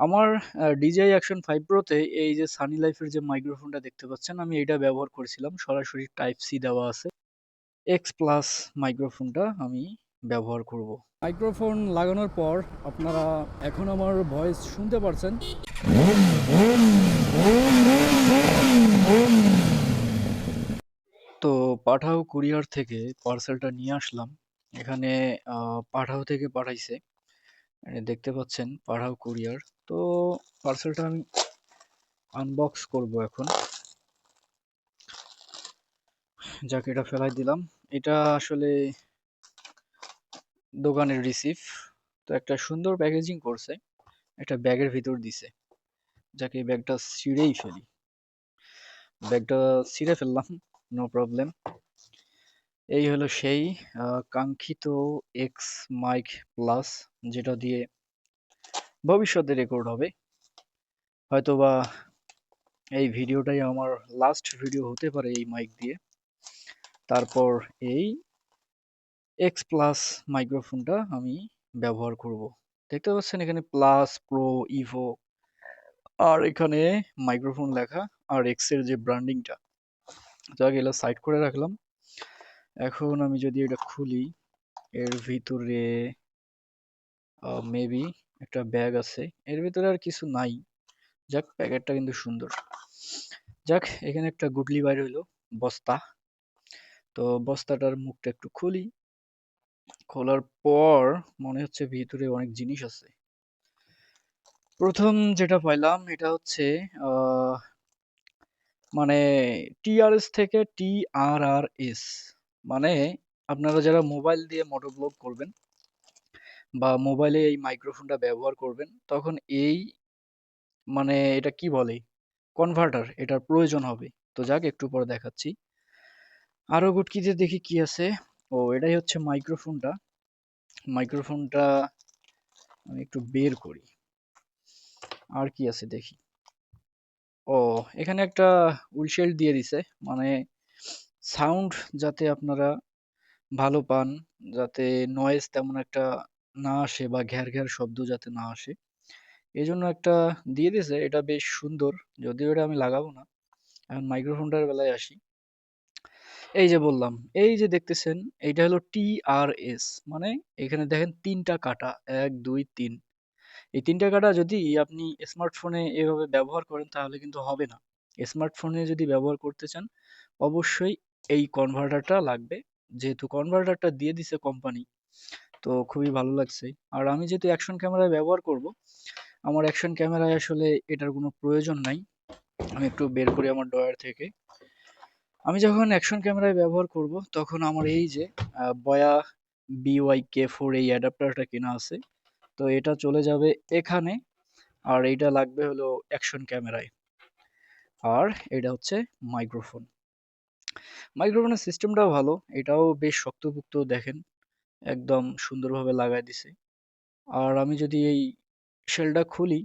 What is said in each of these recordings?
আমার আ DJI Action 5 Pro তে এই যে সানি লাইফের যে মাইক্রোফোনটা দেখতে পাচ্ছেন, আমি এটা ব্যবহার করেছিলাম। সরাসরি টাইপ সি দেওয়া আছে। এক্স প্লাস মাইক্রোফোনটা আমি ব্যবহার করব। মাইক্রোফোন লাগানোর পর আপনারা এখন আমার ভয়েস শুনতে পারছেন তো পাঠাও কুরিয়ার থেকে পার্সেলটা নিয়ে আসলাম। এখানে পাঠাও থেকে পাঠাইছে। এ দেখতে পাচ্ছেন পাঠাও কুরিয়ার। তো পার্সেলটা আমি আনবক্স করব এখন। যাক, এটা ফেলাই দিলাম। এটা আসলে দোকানের রিসিভ। তো একটা সুন্দর প্যাকেজিং করছে। একটা ব্যাগের ভিতর দিছে। যাক ব্যাগটা ছিঁড়েই ফেলি। ব্যাগটা ছিঁড়ে ফেললাম। No problem. এই হলো সেই কাঙ্ক্ষিত এক্স মাইক প্লাস যেটা দিয়ে ভবিষ্যতে রেকর্ড হবে। হয়তোবা এই ভিডিওটাই আমার লাস্ট ভিডিও হতে পারে এই মাইক দিয়ে। তারপর এই এক্স প্লাস মাইক্রোফোনটা আমি ব্যবহার করব। দেখতে পাচ্ছেন এখানে প্লাস, প্রো, ইভো আর এখানে মাইক্রোফোন লেখা আর এর যে ব্র্যান্ডিংটা যাক এগুলা সাইড করে রাখলাম। এখন আমি যদি এটা খুলি, এর ভিতরে মেবি একটা ব্যাগ আছে। এর ভিতরে আর কিছু নাই। যাক প্যাকেটটা কিন্তু সুন্দর। যাক, এখানে একটা গুডলি বাইর হইল, বস্তা। তো বস্তাটার মুখটা একটু খুলি। খোলার পর মনে হচ্ছে ভিতরে অনেক জিনিস আছে। প্রথম যেটা পাইলাম, এটা হচ্ছে মানে TRS থেকে TRRS মানে আপনারা যারা মোবাইল দিয়ে মোটোব্লগ করবেন বা মোবাইলে এই মাইক্রোফোনটা ব্যবহার করবেন, তখন এই মানে এটা কি বলে? কনভার্টার এটার প্রয়োজন হবে। তো যাক একটু পরে দেখাচ্ছি। আরও গুটকিতে দেখি কি আছে। ও এটাই হচ্ছে মাইক্রোফোনটা। মাইক্রোফোনটা আমি একটু বের করি। আর কি আছে দেখি। ও এখানে একটা উইন্ডশিল্ড দিয়ে দিছে। মানে সাউন্ড যাতে আপনারা ভালো পান, যাতে নয়েজ তেমন একটা না আসে বা ঘ্যার, ঘ্যার শব্দ যাতে না আসে। এজন্য একটা দিয়ে দিয়েছে এটা বেশ সুন্দর। যদিও এটা আমি লাগাবো না। এখন মাইক্রোফোনটার বেলায় আসি। এই যে বললাম, এই যে দেখতেছেন এইটা হলো TRS মানে এখানে দেখেন তিনটা কাটা ১, ২, ৩ এই ৩ টা কাটা যদি আপনি স্মার্টফোনে এভাবে ব্যবহার করেন তাহলে কিন্তু হবে না। স্মার্টফোনে যদি ব্যবহার করতে চান অবশ্যই এই কনভার্টারটা লাগবে। যেহেতু কনভার্টারটা দিয়ে দিছে কোম্পানি তো খুবই ভালো লাগছে। আর আমি যেহেতু অ্যাকশন ক্যামেরায় ব্যবহার করব, আমার অ্যাকশন ক্যামেরায় আসলে এটার কোনো প্রয়োজন নাই। আমি একটু বের করি আমার ড্রয়ার থেকে। আমি যখন অ্যাকশন ক্যামেরায় ব্যবহার করব তখন আমার এই যে বয়া BYK4 এই অ্যাডাপ্টারটা কেনা আছে। তো এটা চলে যাবে এখানে। আর এইটা লাগবে হলো অ্যাকশন ক্যামেরায়। আর এটা হচ্ছে মাইক্রোফোন। মাইক্রোফোনের সিস্টেমটাও ভালো। এটাও বেশ শক্তপোক্ত দেখেন। একদম সুন্দরভাবে লাগায় দিছে। আর আমি যদি এই শেলটা খুলি,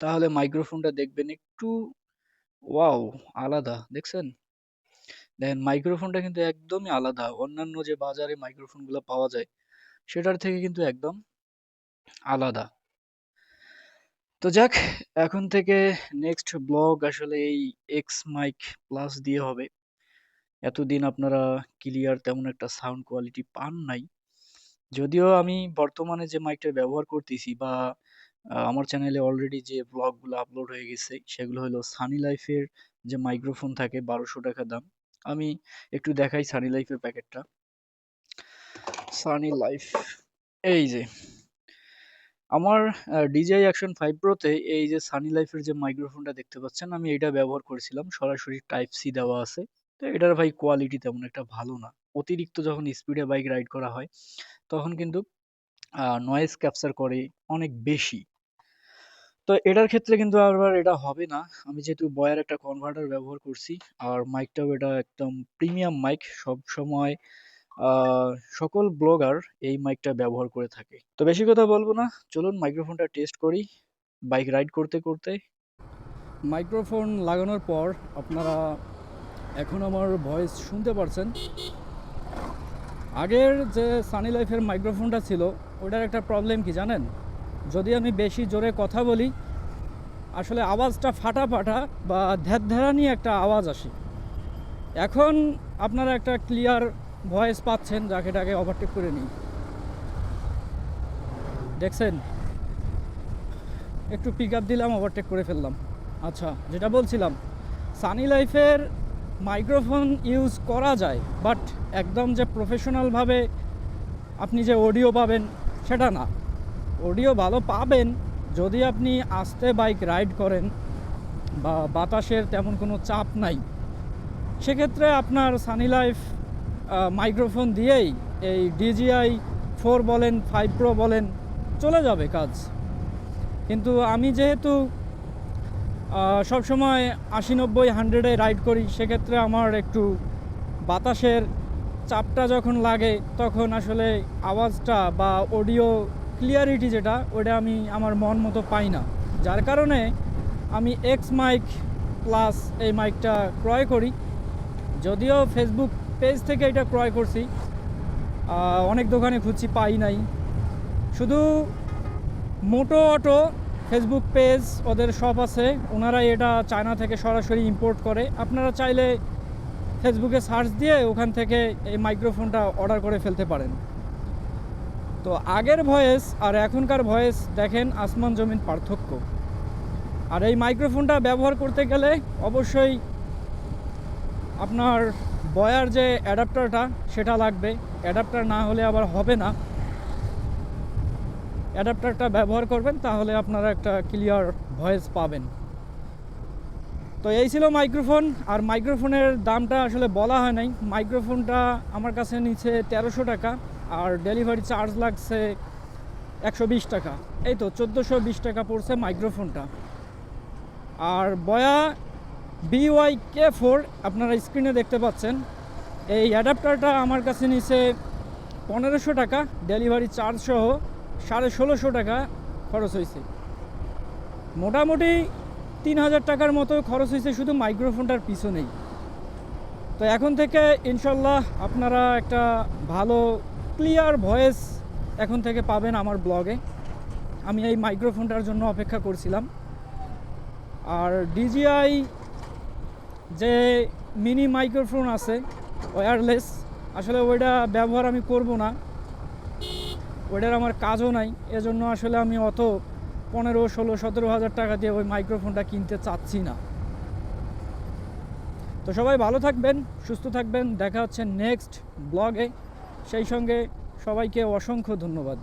তাহলে মাইক্রোফোনটা দেখবেন একটু ওয়াও! আলাদা, দেখছেন? দেখেন মাইক্রোফোনটা কিন্তু একদমই আলাদা। অন্যান্য যে বাজারে মাইক্রোফোনগুলা পাওয়া যায়, সেটার থেকে কিন্তু একদম আলাদা। তো যাক, এখন থেকে নেক্সট ব্লগ আসলে এই এক্স মাইক প্লাস দিয়ে হবে। এতদিন আপনারা ক্লিয়ার তেমন একটা সাউন্ড কোয়ালিটি পান নাই। যদিও আমি বর্তমানে যে মাইকটা ব্যবহার করতেছি বা আমার চ্যানেলে অলরেডি যে ব্লগগুলো আপলোড হয়ে গেছে, সেগুলো হলো সানি লাইফের যে মাইক্রোফোন থাকে ৳১২০০ দাম। আমি একটু দেখাই সানি লাইফের প্যাকেটটা। সানি লাইফ এই যে। আমার আ DJI Action 5 Pro তে এই যে সানি লাইফের যে মাইক্রোফোনটা দেখতে পাচ্ছেন, আমি এটা ব্যবহার করেছিলাম। সরাসরি টাইপ সি দেওয়া আছে। তো এটার ভাই কোয়ালিটি তেমন একটা ভালো না। অতিরিক্ত যখন স্পিডে বাইক রাইড করা হয় তখন কিন্তু নয়েজ ক্যাপচার করে অনেক বেশি। তো এটার ক্ষেত্রে কিন্তু আবার এটা হবে না। আমি যেহেতু বয়ার একটা কনভার্টার ব্যবহার করছি আর মাইকটাও এটা একদম প্রিমিয়াম মাইক। সবসময় আ সকল ব্লগার এই মাইকটা ব্যবহার করে থাকে। তো বেশি কথা বলব না। চলুন মাইক্রোফোনটা টেস্ট করি বাইক রাইড করতে, করতে। মাইক্রোফোন লাগানোর পর আপনারা এখন আমার ভয়েস শুনতে পারছেন আগের যে সানি লাইফের মাইক্রোফোনটা ছিল ওটার একটা প্রবলেম কি জানেন যদি আমি বেশি জোরে কথা বলি আসলে আওয়াজটা ফাটা ফাটা বা ধ্যানধারানি একটা আওয়াজ আসে এখন আপনারা একটা ক্লিয়ার ভয়েস পাচ্ছেন, যাকে টাকে ওভারটেক করে নিই দেখছেন? একটু পিক আপ দিলাম ওভারটেক করে ফেললাম। আচ্ছা যেটা বলছিলাম সানি লাইফের মাইক্রোফোন ইউজ করা যায় বাট একদম যে প্রফেশনালভাবে আপনি যে অডিও পাবেন, সেটা না। অডিও ভালো পাবেন যদি আপনি আস্তে বাইক রাইড করেন বা বাতাসের তেমন কোনো চাপ নাই। সেক্ষেত্রে আপনার সানি লাইফ মাইক্রোফোন দিয়েই এই ডিজিআই ফোর বলেন ফাইভ প্রো বলেন, চলে যাবে কাজ। কিন্তু আমি যেহেতু সবসময় আশি নব্বই হান্ড্রেডে রাইড করি, সেক্ষেত্রে আমার একটু বাতাসের চাপটা যখন লাগে, তখন আসলে আওয়াজটা বা অডিও ক্লিয়ারিটি যেটা ওটা আমি আমার মন মতো পাই না। যার কারণে আমি এক্স মাইক প্লাস এই মাইকটা ক্রয় করি। যদিও ফেসবুক পেজ থেকে এটা ক্রয় করছি। অনেক দোকানে খুঁজছি, পাই নাই। শুধু মোটো অটো ফেসবুক পেজ ওদের শপ আছে। ওনারা এটা চায়না থেকে সরাসরি ইম্পোর্ট করে। আপনারা চাইলে ফেসবুকে সার্চ দিয়ে ওখান থেকে এই মাইক্রোফোনটা অর্ডার করে ফেলতে পারেন। তো আগের ভয়েস আর এখনকার ভয়েস দেখেন আসমান জমিন পার্থক্য। আর এই মাইক্রোফোনটা ব্যবহার করতে গেলে অবশ্যই আপনার বয়ার যে অ্যাডাপ্টারটা, সেটা লাগবে। অ্যাডাপ্টার না হলে আবার হবে না। অ্যাডাপ্টারটা ব্যবহার করবেন, তাহলে আপনারা একটা ক্লিয়ার ভয়েস পাবেন। তো এই ছিল মাইক্রোফোন, আর মাইক্রোফোনের দামটা আসলে বলা হয় নাই। মাইক্রোফোনটা আমার কাছে নিচ্ছে তেরোশো টাকা, আর ডেলিভারি চার্জ লাগছে একশো বিশ টাকা। এই তো, চোদ্দোশো বিশ টাকা পড়ছে মাইক্রোফোনটা। আর বয়া বিওয়াই কে ফোর আপনারা স্ক্রিনে দেখতে পাচ্ছেন। এই অ্যাডাপ্টারটা আমার কাছে নিছে পনেরোশো টাকা ডেলিভারি চার্জ সহ সাড়ে ষোলোশো টাকা খরচ হয়েছে। মোটামুটি তিন হাজার টাকার মতো খরচ হয়েছে, শুধু মাইক্রোফোনটার পিছনেই। তো এখন থেকে ইনশাল্লাহ আপনারা একটা ভালো ক্লিয়ার ভয়েস এখন থেকে পাবেন আমার ব্লগে আমি এই মাইক্রোফোনটার জন্য অপেক্ষা করছিলাম। আর ডিজিআই যে মিনি মাইক্রোফোন আছে ওয়্যারলেস আসলে ওইটা ব্যবহার আমি করব না। ওইটার আমার কাজও নাই, এজন্য আসলে আমি অত পনেরো, ষোলো, সতেরো হাজার টাকা দিয়ে ওই মাইক্রোফোনটা কিনতে চাচ্ছি না। তো সবাই ভালো থাকবেন, সুস্থ থাকবেন, দেখা হচ্ছে নেক্সট ব্লগে সেই সঙ্গে সবাইকে অসংখ্য ধন্যবাদ।